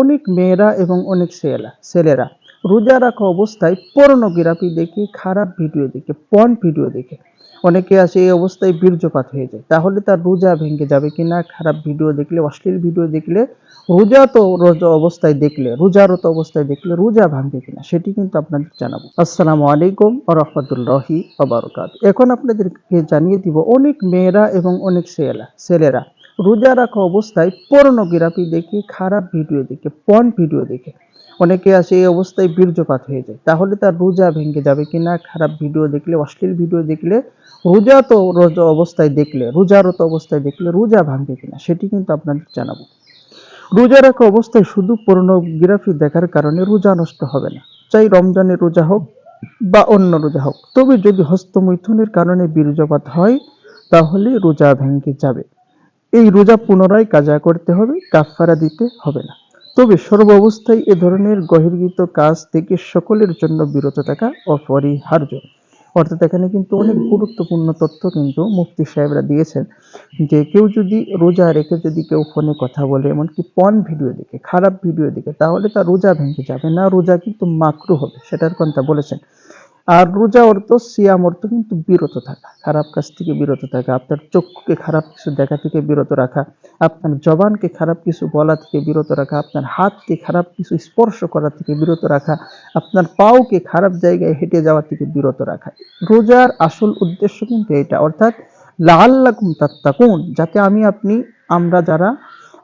অনেক মেয়েরা এবং অনেক ছেলেরা ছেলেরা। রোজা রাখা অবস্থায় পর্নোগ্রাফি দেখে, খারাপ ভিডিও দেখে পন ভিডিও দেখে। অনেকে আছে এই অবস্থায় বীর্যপাত হয়ে যায়। তাহলে তার রোজা ভেঙে যাবে কিনা, খারাপ ভিডিও দেখলে, অশ্লীল ভিডিও দেখলে রোজা তো রোজা অবস্থায় দেখলে, রোজারত অবস্থায় দেখলে রোজা ভাঙবে কিনা, সেটি কিন্তু আপনাদের জানাব। আসসালামু আলাইকুম রহমতুল্লাহি আবরকাত এখন আপনাদেরকে জানিয়ে দিব, অনেক মেয়েরা এবং অনেক ছেলেরা ছেলেরা রোজা রাখা অবস্থায় পর্নোগ্রাফি দেখে, খারাপ ভিডিও দেখে পন ভিডিও দেখে। অনেকে আছে এই অবস্থায় বীর্যপাত হয়ে যায়। তাহলে তার রোজা ভেঙে যাবে কি না? খারাপ ভিডিও দেখলে, অশ্লীল ভিডিও দেখলে রোজা তো রোজা অবস্থায় দেখলে, রোজারত অবস্থায় দেখলে রোজা ভাঙবে কিনা সেটি কিন্তু আপনাদের জানাব। রোজা রাখা অবস্থায় শুধু পর্নোগ্রাফি দেখার কারণে রোজা নষ্ট হবে না। চাই রমজানের রোজা হোক বা অন্য রোজা হোক। তবে যদি হস্তমৈথুনের কারণে বীর্যপাত হয়, তাহলে রোজা ভেঙে যাবে। এই রোজা পুনরায় কাজা করতে হবে, কাফফারা দিতে হবে না। তবে সর্ব অবস্থায় এ ধরনের বহির্গত কাজ থেকে সকলের জন্য বিরত থাকা অপরিহার্য। অর্থাৎ এখানে কিন্তু অনেক গুরুত্বপূর্ণ তথ্য কিন্তু মুফতি সাহেবরা দিয়েছেন যে কেউ যদি রোজা রেখে যদি কেউ ফোনে কথা বলে, এমনকি পন ভিডিও দেখে, খারাপ ভিডিও দেখে, তাহলে তার রোজা ভেঙে যাবে না, রোজা কিন্তু মাকরু হবে, সেটার কথা বলেছেন। আর রোজা অর্থ সিয়াম অর্থ কিন্তু বিরত থাকা, খারাপ কাজ থেকে বিরত থাকা, আপনার চক্ষুকে খারাপ কিছু দেখা থেকে বিরত রাখা, আপনার জবানকে খারাপ কিছু বলা থেকে বিরত রাখা, আপনার হাতকে খারাপ কিছু স্পর্শ করা থেকে বিরত রাখা, আপনার পাওকে খারাপ জায়গায় হেঁটে যাওয়া থেকে বিরত রাখা। রোজার আসল উদ্দেশ্য কিন্তু এটা, অর্থাৎ লাল্লাকুম তাত্তাকুন, যাতে আমি, আপনি, আমরা যারা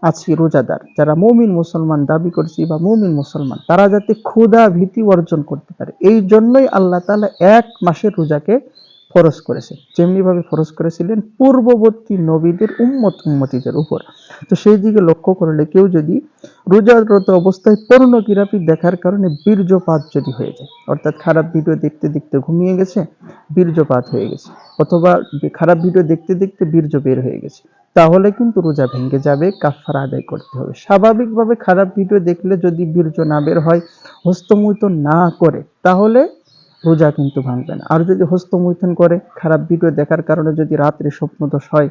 আছি রোজাদার। যারা মৌমিন মুসলমান দাবি করছি বা মৌমিন মুসলমান, তারা যাতে ক্ষুধা ভীতি অর্জন করতে পারে। এই জন্যই আল্লাহ তালা এক মাসের রোজাকে ফরজ করেছেন যেমনিভাবে ফরজ করেছিলেন পূর্ববর্তী নবীদের উম্মত উম্মতিদের উপর। তো সেই দিকে লক্ষ্য করলে কেউ যদি রোজারত অবস্থায় পর্ণকিরাপি দেখার কারণে বীর্যপাত যদি হয়ে যায়, অর্থাৎ খারাপ ভিডিও দেখতে দেখতে ঘুমিয়ে গেছে, বীর্যপাত হয়ে গেছে, অথবা খারাপ ভিডিও দেখতে দেখতে বীর্য বের হয়ে গেছে, তাহলে কিন্তু রোজা ভেঙে যাবে কাফারা আদায় করতে হবে। স্বাভাবিকভাবে খারাপ ভিডিও দেখলে যদি বীর্য না বের হয়, হস্তমৈথুন না করে, তাহলে রোজা কিন্তু ভাঙবে না। আর যদি হস্তমৈথুন করে, খারাপ ভিডিও দেখার কারণে যদি রাত্রে স্বপ্নদোষ হয়,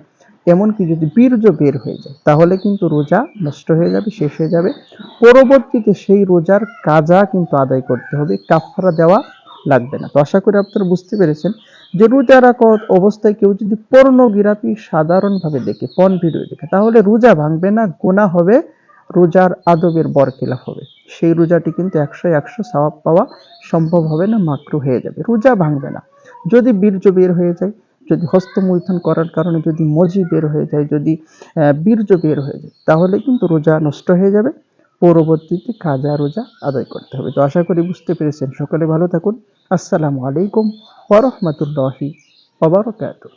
এমনকি যদি বীর্য বের হয়ে যায়, তাহলে কিন্তু রোজা নষ্ট হয়ে যাবে, শেষ হয়ে যাবে। পরবর্তীতে সেই রোজার কাজা কিন্তু আদায় করতে হবে কাফারা দেওয়া লাগবে না। তো আশা করি আপনারা বুঝতে পেরেছেন যে রোজা রাখা অবস্থায় কেউ যদি পর্নোগ্রাফি সাধারণভাবে দেখে পন ভিডিও দেখে, তাহলে রোজা ভাঙবে না গোনা হবে, রোজার আদবের বরখিলাফ হবে। সেই রোজাটি কিন্তু একশো একশো সওয়াব পাওয়া সম্ভব হবে না, মাকরু হয়ে যাবে, রোজা ভাঙবে না। যদি বীর্য বের হয়ে যায়, যদি হস্তমৈথন করার কারণে যদি মজি বের হয়ে যায়, যদি বীর্য বের হয়ে যায়, তাহলে কিন্তু রোজা নষ্ট হয়ে যাবে। পরবর্তীতে কাজা রোজা আদায় করতে হবে। তো আশা করি বুঝতে পেরেছেন। সকলে ভালো থাকুন। আসসালামু আলাইকুম ওরহমতুল্লাহি ওবরকাতুহ